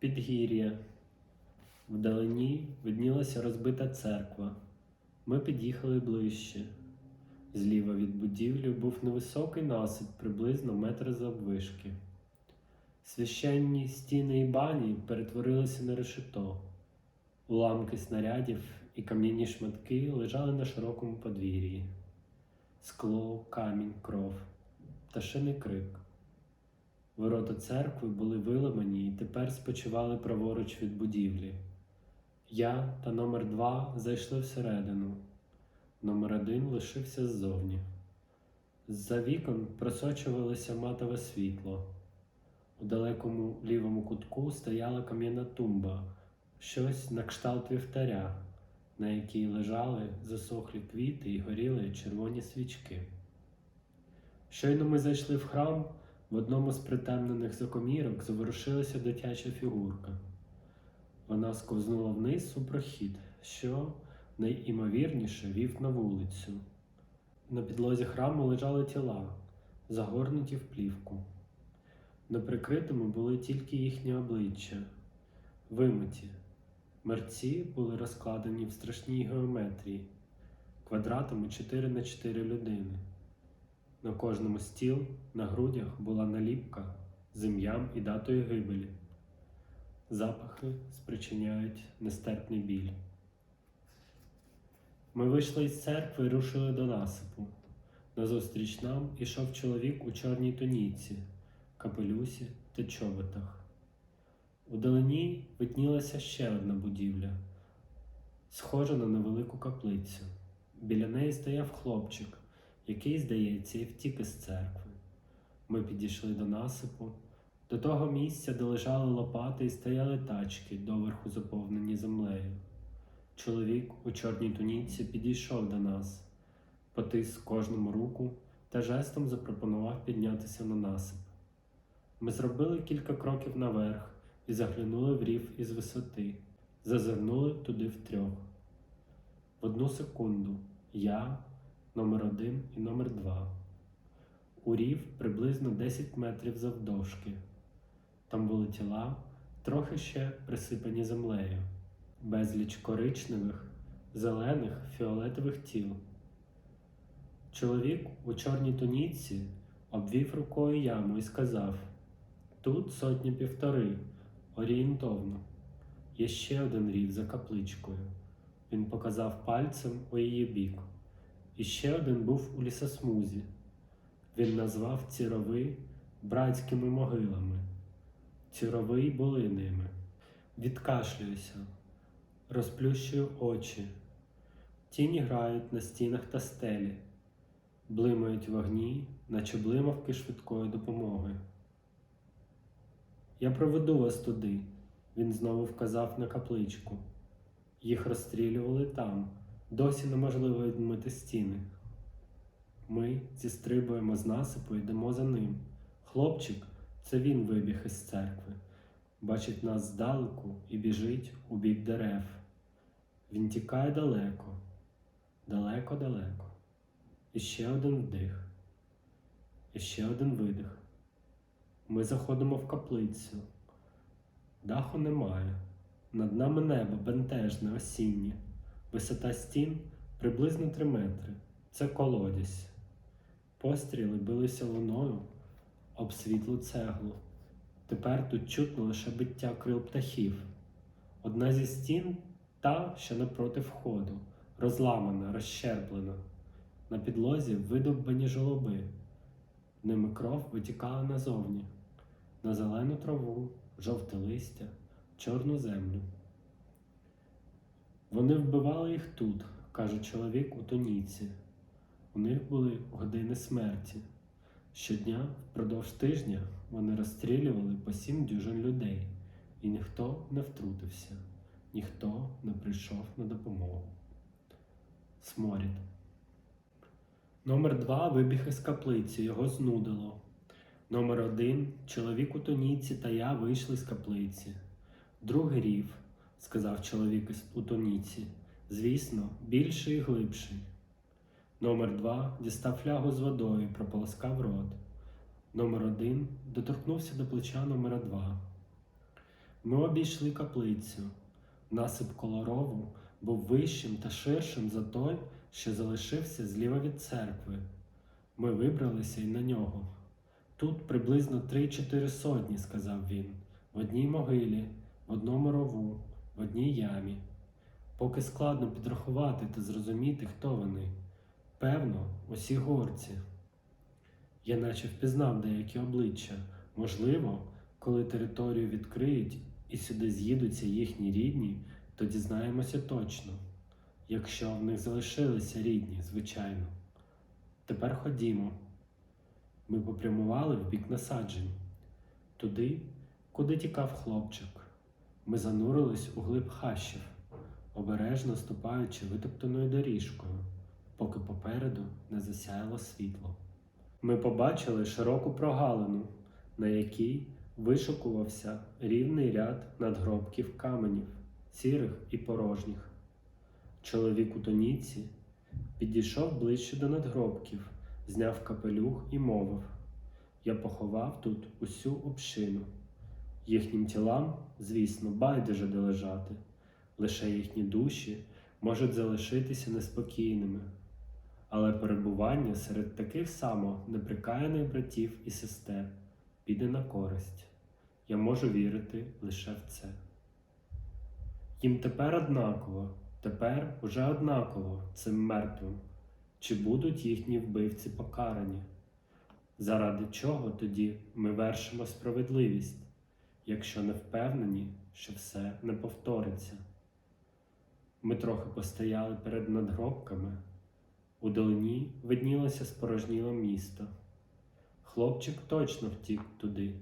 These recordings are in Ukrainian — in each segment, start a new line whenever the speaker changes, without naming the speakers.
Підгір'я. Вдалині виднілася розбита церква. Ми під'їхали ближче. Зліва від будівлі був невисокий насип приблизно метр заввишки. Священні стіни і бані перетворилися на решето. Уламки снарядів і кам'яні шматки лежали на широкому подвір'ї. Скло, камінь, кров, пташиний крик. Ворота церкви були виламані і тепер спочивали праворуч від будівлі. Я та номер два зайшли всередину. Номер один лишився ззовні. З-за вікон просочувалося матове світло. У далекому лівому кутку стояла кам'яна тумба, щось на кшталт вівтаря, на якій лежали засохлі квіти і горіли червоні свічки. Щойно ми зайшли в храм, в одному з притемнених закомірок заворушилася дитяча фігурка. Вона сковзнула вниз у прохід, що найімовірніше вів на вулицю. На підлозі храму лежали тіла, загорнуті в плівку. Неприкритими були тільки їхні обличчя, вимиті. Мерці були розкладені в страшній геометрії, квадратами 4 на 4 людини. На кожному стіл на грудях була наліпка з ім'ям і датою гибелі. Запахи спричиняють нестерпний біль. Ми вийшли із церкви і рушили до насипу. Назустріч нам ішов чоловік у чорній туніці, капелюсі та чоботах. У далині виднілася ще одна будівля, схожа на невелику каплицю. Біля неї стояв хлопчик, який, здається, і втік із церкви. Ми підійшли до насипу, до того місця, де лежали лопати і стояли тачки, доверху заповнені землею. Чоловік у чорній туніці підійшов до нас, потис кожному руку та жестом запропонував піднятися на насип. Ми зробили кілька кроків наверх і заглянули в рів із висоти, зазирнули туди втрьох. В одну секунду я, номер один і номер два. У рів приблизно 10 метрів завдовжки. Там були тіла, трохи ще присипані землею, безліч коричневих, зелених, фіолетових тіл. Чоловік у чорній туніці обвів рукою яму і сказав: Тут сотні півтори, орієнтовно. Є ще один рів за капличкою. Він показав пальцем у її бік. І ще один був у лісосмузі. Він назвав ці рови братськими могилами. Ці рови були ними. Відкашлююся, розплющую очі. Тіні грають на стінах та стелі, блимають вогні, наче блимавки швидкої допомоги. Я проведу вас туди, він знову вказав на капличку. Їх розстрілювали там, досі неможливо відмити стіни. Ми зістрибуємо з насипу і йдемо за ним. Хлопчик це він вибіг із церкви, бачить нас здалеку і біжить у бік дерев. Він тікає далеко, далеко-далеко. І ще один вдих, і ще один видих. Ми заходимо в каплицю. Даху немає. Над нами небо бентежне, осіннє. Висота стін приблизно 3 метри. Це колодязь. Постріли билися луною об світлу цеглу. Тепер тут чутно лише биття крил птахів. Одна зі стін, та, що напроти входу, розламана, розщерблена. На підлозі видовбані жолоби. Ними кров витікала назовні, на зелену траву, жовте листя, чорну землю. Вони вбивали їх тут, каже чоловік у тоніці. У них були години смерті. Щодня, впродовж тижня, вони розстрілювали по сім дюжин людей, і ніхто не втрутився, ніхто не прийшов на допомогу. Сморід. Номер два вибіг із каплиці, його знудило. Номер один чоловік у тоніці та я вийшли з каплиці. Другий рів, сказав чоловік із у тоніці, звісно, більший і глибший. Номер два дістав флягу з водою і прополоскав рот. Номер один доторкнувся до плеча номера два. Ми обійшли каплицю. Насип колорову був вищим та ширшим за той, що залишився зліва від церкви. Ми вибралися й на нього. Тут приблизно три-чотири сотні, сказав він, в одній могилі, в одному рову, одній ямі. Поки складно підрахувати та зрозуміти, хто вони. Певно, усі горці. Я наче впізнав деякі обличчя. Можливо, коли територію відкриють і сюди з'їдуться їхні рідні, то дізнаємося точно, якщо в них залишилися рідні, звичайно. Тепер ходімо. Ми попрямували в бік насаджень, туди, куди тікав хлопчик. Ми занурились у глиб хащів, обережно ступаючи витоптаною доріжкою, поки попереду не засяяло світло. Ми побачили широку прогалину, на якій вишукувався рівний ряд надгробків каменів, сірих і порожніх. Чоловік у тоніці підійшов ближче до надгробків, зняв капелюх і мовив: Я поховав тут усю общину. Їхнім тілам, звісно, байдуже де лежати, лише їхні душі можуть залишитися неспокійними. Але перебування серед таких само неприкаяних братів і сестер піде на користь. Я можу вірити лише в це. Їм тепер однаково, тепер уже однаково цим мертвим, чи будуть їхні вбивці покарані. Заради чого тоді ми вершимо справедливість, якщо не впевнені, що все не повториться? Ми трохи постояли перед надгробками. У долині виднілося спорожніле місто. Хлопчик точно втік туди.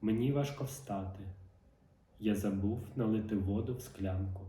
Мені важко встати. Я забув налити воду в склянку.